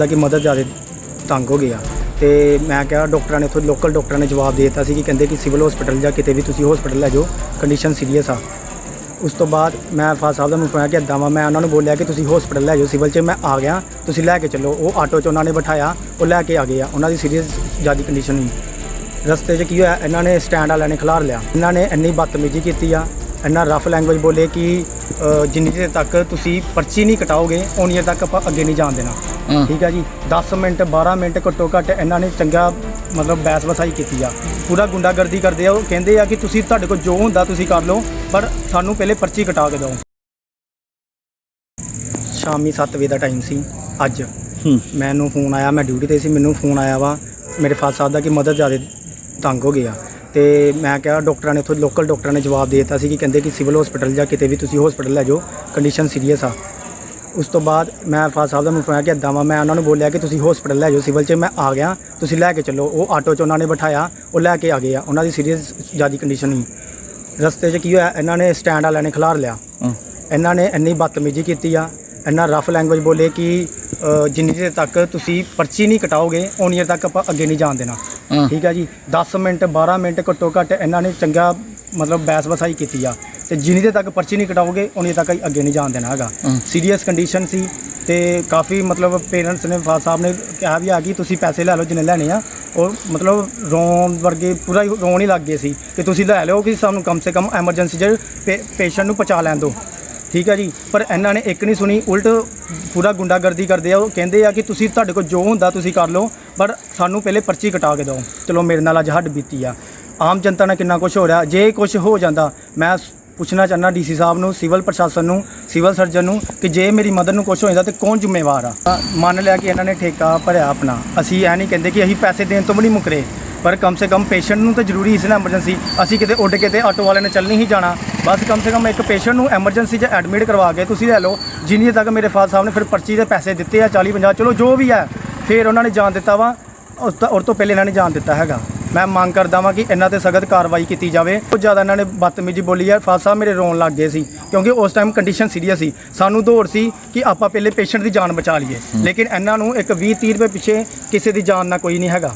ਦਾ ਕਿ ਮਦਦ ਜ਼ਿਆਦਾ ਤੰਗ ਹੋ ਗਿਆ। ਤੇ ਮੈਂ ਕਿਹਾ ਡਾਕਟਰਾਂ ਨੇ ਇੱਥੋਂ ਲੋਕਲ ਡਾਕਟਰਾਂ ਨੇ ਜਵਾਬ ਦੇ ਦਿੱਤਾ ਸੀ ਕਿ ਕਹਿੰਦੇ ਕਿ ਸਿਵਲ ਹਸਪੀਟਲ ਜਾਂ ਕਿਤੇ ਵੀ ਤੁਸੀਂ ਹਸਪੀਟਲ ਲੈ ਜਾਓ ਕੰਡੀਸ਼ਨ ਸੀਰੀਅਸ ਆ। ਉਸ ਤੋਂ ਬਾਅਦ ਮੈਂ ਫਾਦਰ ਸਾਹਿਬ ਦਾ ਮੈਨੂੰ ਕਿਹਾ ਕਿ ਇੱਦਾਂ ਵਾ, ਮੈਂ ਉਹਨਾਂ ਨੂੰ ਬੋਲਿਆ ਕਿ ਤੁਸੀਂ ਹਸਪੀਟਲ ਲੈ ਜਾਓ ਸਿਵਲ 'ਚ ਮੈਂ ਆ ਗਿਆ, ਤੁਸੀਂ ਲੈ ਕੇ ਚੱਲੋ। ਉਹ ਆਟੋ 'ਚ ਉਹਨਾਂ ਨੇ ਬਿਠਾਇਆ, ਉਹ ਲੈ ਕੇ ਆ ਗਏ ਆ। ਉਹਨਾਂ ਦੀ ਸੀਰੀਅਸ ਜ਼ਿਆਦਾ ਕੰਡੀਸ਼ਨ ਹੋਈ। ਰਸਤੇ 'ਚ ਕੀ ਹੋਇਆ? ਇਹਨਾਂ ਨੇ ਸਟੈਂਡ ਵਾਲਿਆਂ ਨੇ ਖਿਲਾਰ ਲਿਆ। ਇਹਨਾਂ ਨੇ ਇੰਨੀ ਬਦਤਮੀਜ਼ੀ ਕੀਤੀ ਆ, ਇੰਨਾ ਰਫ ਲੈਂਗੁਏਜ ਬੋਲੇ ਕਿ ਜਿੰਨੀ ਦੇਰ ਤੱਕ ਤੁਸੀਂ ਪਰਚੀ ਨਹੀਂ ਕਟਾਓਗੇ ਉਨੀ ਦੇਰ ਤੱਕ ਆਪਾਂ ਅੱਗੇ ਨਹੀਂ ਜਾਣ ਦੇਣਾ। ਠੀਕ ਆ ਜੀ 10 ਮਿੰਟ 12 ਮਿੰਟ ਘੱਟੋ ਘੱਟ ਇਹਨਾਂ ਨੇ ਚੰਗਾ ਮਤਲਬ ਬੈਸ ਵਸਾਈ ਕੀਤੀ ਆ। ਪੂਰਾ ਗੁੰਡਾਗਰਦੀ ਕਰਦੇ ਆ ਉਹ ਕਹਿੰਦੇ ਆ ਕਿ ਤੁਸੀਂ ਤੁਹਾਡੇ ਕੋਲ ਜੋ ਹੁੰਦਾ ਤੁਸੀਂ ਕਰ ਲਓ ਪਰ ਸਾਨੂੰ ਪਹਿਲੇ ਪਰਚੀ ਕਟਾ ਕੇ ਦਿਓ। ਸ਼ਾਮੀ 7 ਵਜੇ ਦਾ ਟਾਈਮ ਸੀ ਅੱਜ। ਮੈਨੂੰ ਫੋਨ ਆਇਆ ਮੈਂ ਡਿਊਟੀ ਤੇ ਸੀ ਮੈਨੂੰ ਫੋਨ ਆਇਆ ਵਾ। ਮੇਰੇ ਫਾਦਰ ਸਾਹਿਬ ਦਾ ਕਿ ਮਦਦ ਜ਼ਿਆਦਾ ਤੰਗ ਹੋ ਗਿਆ ਤੇ ਮੈਂ ਕਿਹਾ ਡਾਕਟਰਾਂ ਨੇ ਇੱਥੋਂ ਲੋਕਲ ਡਾਕਟਰਾਂ ਨੇ ਜਵਾਬ ਦੇ ਦਿੱਤਾ ਸੀ ਕਿ ਕਹਿੰਦੇ ਕਿ ਸਿਵਲ ਹਸਪੀਟਲ ਜਾਂ ਕਿਤੇ ਵੀ ਤੁਸੀਂ ਹਸਪੀਟਲ ਲੈ ਜਾਓ ਕੰਡੀਸ਼ਨ ਸੀਰੀਅਸ ਆ। ਉਸ ਤੋਂ ਬਾਅਦ ਮੈਂ ਫਾਦਰ ਸਾਹਿਬ ਦਾ ਮੈਨੂੰ ਕਿਹਾ ਕਿ ਇੱਦਾਂ ਵਾ ਮੈਂ ਉਹਨਾਂ ਨੂੰ ਬੋਲਿਆ ਕਿ ਤੁਸੀਂ ਹਸਪੀਟਲ ਲੈ ਜਾਓ ਸਿਵਲ 'ਚ ਮੈਂ ਆ ਗਿਆ ਤੁਸੀਂ ਲੈ ਕੇ ਚੱਲੋ। ਉਹ ਆਟੋ 'ਚ ਉਹਨਾਂ ਨੇ ਬਿਠਾਇਆ ਉਹ ਲੈ ਕੇ ਆ ਗਏ ਆ। ਉਹਨਾਂ ਦੀ ਸੀਰੀਅਸ ਜ਼ਿਆਦਾ ਕੰਡੀਸ਼ਨ ਸੀ ਰਸਤੇ 'ਚ ਕੀ ਹੋਇਆ ਇਹਨਾਂ ਨੇ ਸਟੈਂਡ ਵਾਲਿਆਂ ਨੇ ਖਿਲਾਰ ਲਿਆ। ਹਾਂ। ਇਹਨਾਂ ਨੇ ਇੰਨੀ ਬਦਤਮੀਜ਼ੀ ਕੀਤੀ ਆ ਇੰਨਾ ਰਫ ਲੈਂਗੁਏਜ ਬੋਲੇ ਕਿ ਅ, ਜਿੰਨੀ ਦੇਰ ਤੱਕ ਤੁਸੀਂ ਪਰਚੀ ਨਹੀਂ ਕਟਾਓਗੇ ਉਨੀ ਦੇਰ ਤੱਕ ਆਪਾਂ ਅੱਗੇ ਨਹੀਂ ਜਾਣ ਦੇਣਾ। ਹਾਂ। ਠੀਕ ਆ ਜੀ। 10 ਮਿੰਟ 12 ਮਿੰਟ ਘੱਟੋ ਘੱਟ ਇਹਨਾਂ ਨੇ ਚੰਗਾ ਮਤਲਬ ਬੈਸ ਵਸਾਈ ਕੀਤੀ ਆ। ਤੇ ਜਿੰਨੀ ਦੇਰ ਤੱਕ ਪਰਚੀ ਨਹੀਂ ਕਟਾਓਗੇ ਉਨੀ ਤੱਕ ਅੱਗੇ ਨਹੀਂ ਜਾਣ ਦੇਣਾ ਹੈਗਾ। ਸੀਰੀਅਸ ਕੰਡੀਸ਼ਨ ਸੀ ਤੇ ਕਾਫੀ ਮਤਲਬ ਪੇਰੈਂਟਸ ਨੇ ਫਾਦਰ ਸਾਹਿਬ ਨੇ ਕਿਹਾ ਵੀ ਆ ਕਿ ਤੁਸੀਂ ਪੈਸੇ ਲੈ ਲਓ ਜਿੰਨੇ ਲੈਣੇ ਆ। ਔਰ ਮਤਲਬ ਰੋਣ ਵਰਗੇ ਪੂਰਾ ਹੀ ਰੋਣ ਹੀ ਲੱਗ ਗਏ ਸੀ ਕਿ ਤੁਸੀਂ ਲੈ ਲਿਓ ਕਿ ਸਾਨੂੰ ਕਮ ਸੇ ਕਮ ਐਮਰਜੈਂਸੀ 'ਚ ਪੇਸ਼ੈਂਟ ਨੂੰ ਪਹੁੰਚਾ ਲੈਣ ਦਿਓ ਠੀਕ ਹੈ ਜੀ? ਪਰ ਇਹਨਾਂ ਨੇ ਇੱਕ ਨਹੀਂ ਸੁਣੀ ਉਲਟ ਪੂਰਾ ਗੁੰਡਾਗਰਦੀ ਕਰਦੇ ਆ। ਉਹ ਕਹਿੰਦੇ ਆ ਕਿ ਤੁਸੀਂ ਤੁਹਾਡੇ ਕੋਲ ਜੋ ਹੁੰਦਾ ਤੁਸੀਂ ਕਰ ਲਓ ਪਰ ਸਾਨੂੰ ਪਹਿਲੇ ਪਰਚੀ ਕਟਾ ਕੇ ਦਿਓ। ਚਲੋ ਮੇਰੇ ਨਾਲ ਅੱਜ ਹੱਡ ਬੀਤੀ ਆ। ਆਮ ਜਨਤਾ ਨਾਲ ਕਿੰਨਾ ਕੁਝ ਹੋ ਰਿਹਾ ਜੇ ਕੁਝ ਹੋ ਜਾਂਦਾ ਮੈਂ ਪੁੱਛਣਾ ਚਾਹੁੰਦਾ ਡੀਸੀ ਸਾਹਿਬ ਨੂੰ, ਸਿਵਲ ਪ੍ਰਸ਼ਾਸਨ ਨੂੰ, ਸਿਵਲ ਸਰਜਨ ਨੂੰ ਕਿ ਜੇ ਮੇਰੀ ਮਦਰ ਨੂੰ ਕੁਝ ਹੋ ਜਾਂਦਾ ਤੇ ਕੌਣ ਜ਼ਿੰਮੇਵਾਰ ਆ? ਤਾਂ ਮੰਨ ਲਿਆ ਕਿ ਇਹਨਾਂ ਨੇ ਠੇਕਾ ਭਰਿਆ ਆਪਣਾ। ਅਸੀਂ ਇਹ ਨਹੀਂ ਕਹਿੰਦੇ ਕਿ ਅਸੀਂ ਪੈਸੇ ਦੇਣ ਤੋਂ ਵੀ ਨਹੀਂ ਮੁਕਰੇ, ਪਰ ਕਮ ਸੇ ਕਮ ਪੇਸ਼ੈਂਟ ਨੂੰ ਤਾਂ ਜ਼ਰੂਰੀ ਸੀ ਨਾ ਐਮਰਜੈਂਸੀ ਅਸੀਂ ਕਿਤੇ ਉੱਡ ਕੇ ਤੇ ਆਟੋ ਵਾਲੇ ਨੇ ਚੱਲ ਨਹੀਂ ਜਾਣਾ। ਬਸ ਕਮ ਸੇ ਕਮ ਇੱਕ ਪੇਸ਼ੈਂਟ ਨੂੰ ਐਮਰਜੈਂਸੀ 'ਚ ਐਡਮਿਟ ਕਰਵਾ ਕੇ ਤੁਸੀਂ ਲੈ ਲਓ। ਜਿੰਨੀ ਤੱਕ ਮੇਰੇ ਫਾਦਰ ਸਾਹਿਬ ਨੇ ਫਿਰ ਪਰਚੀ ਦੇ ਪੈਸੇ ਦਿੱਤੇ ਆ 40 50 ਚਲੋ ਜੋ ਵੀ ਹੈ ਫਿਰ ਉਹਨਾਂ ਨੇ ਜਾਣ ਦਿੱਤਾ ਵਾ। ਉਸ ਤੋਂ ਪਹਿਲੇ ਇਹਨਾਂ ਨੇ ਜਾਣ ਦਿੱਤਾ ਹੈਗਾ। ਮੈਂ ਮੰਗ ਕਰਦਾ ਵਾਂ ਕਿ ਇਹਨਾਂ ਤੇ ਸਖਤ ਕਾਰਵਾਈ ਕੀਤੀ ਜਾਵੇ। ਬਹੁਤ ਜ਼ਿਆਦਾ ਇਹਨਾਂ ਨੇ ਬਦਤਮੀਜ਼ੀ ਬੋਲੀ ਹੈ। ਸਾਹਿਬ ਮੇਰੇ ਰੋਣ ਲੱਗ ਗਏ ਸੀ ਕਿਉਂਕਿ ਉਸ ਟਾਈਮ ਕੰਡੀਸ਼ਨ ਸੀਰੀਅਸ ਸੀ। ਸਾਨੂੰ ਦੌੜ ਸੀ ਕਿ ਆਪਾਂ ਪਹਿਲੇ ਪੇਸ਼ੈਂਟ ਦੀ ਜਾਨ ਬਚਾ ਲਈਏ। ਲੇਕਿਨ ਇਹਨਾਂ ਨੂੰ ਇੱਕ 20 30 ਰੁਪਏ ਪਿੱਛੇ ਕਿਸੇ ਦੀ ਜਾਨ ਨਾਲ ਕੋਈ ਨਹੀਂ ਹੈਗਾ।